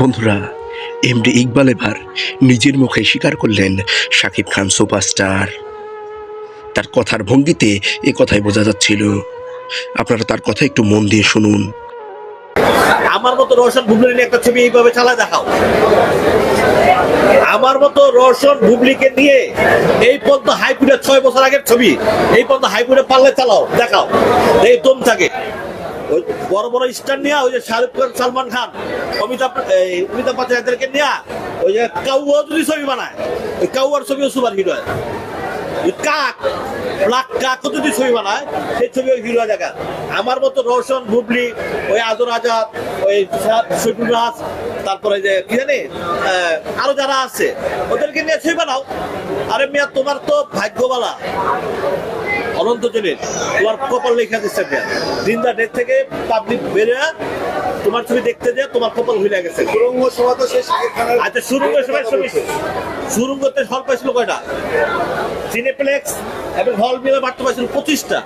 বন্ধুরা এমডি ইকবাল এবার নিজের মুখে স্বীকার করলেন শাকিব খান সুপারস্টার। তার কথার ভঙ্গিতে এ কথাই বোঝা যাচ্ছিল। আপনারা তার কথা একটু মন দিয়ে শুনুন। আমার মতো রোশন নিয়ে একটা ছবি এইভাবে চালায় দেখাও। আমার মতো রোশন বুবলিকে নিয়ে এই পর্যন্ত হাইপুরে ছয় বছর আগের ছবি, এই পর্যন্ত হাইপুরে পারলে চালাও, দেখাও। এই দম থাকে। ওই বড় বড় স্টার নিয়ে, ওই যে শাহরুখ খান, সালমান খান, অমিতাভ অমিতাভ বচ্চন এদেরকে নিয়ে, ওই যে কাউয়া যদি ছবি বানায়। ওই কাউয়ার ছবিও সুপার ওই কাক ব্ল্যাক কাক যদি ছবি বানায়, সেই ছবি ওই হিরো দেখা। আমার মতো রোশন বুবলি ওই আজর আজাদ, ওই শৈফুল রাজ, তারপরে যে কি জানি আরও যারা আছে, ওদেরকে নিয়ে ছবি বানাও। আরে মিয়া, তোমার তো ভাগ্যবালা অনন্ত জলিল তোমার কপাল লেখা দিচ্ছে মিয়া দিন ডেট থেকে পাবলিক বেরিয়ে তোমার ছবি দেখতে যে তোমার কপাল হইলে গেছে। সুরঙ্গ সভা তো শেষ আচ্ছা সুরঙ্গ সময় ছবি সুরঙ্গতে হল পাইছিল কয়টা? সিনেপ্লেক্স এবং হল মিলে বাড়তে পাইছিল পঁচিশটা।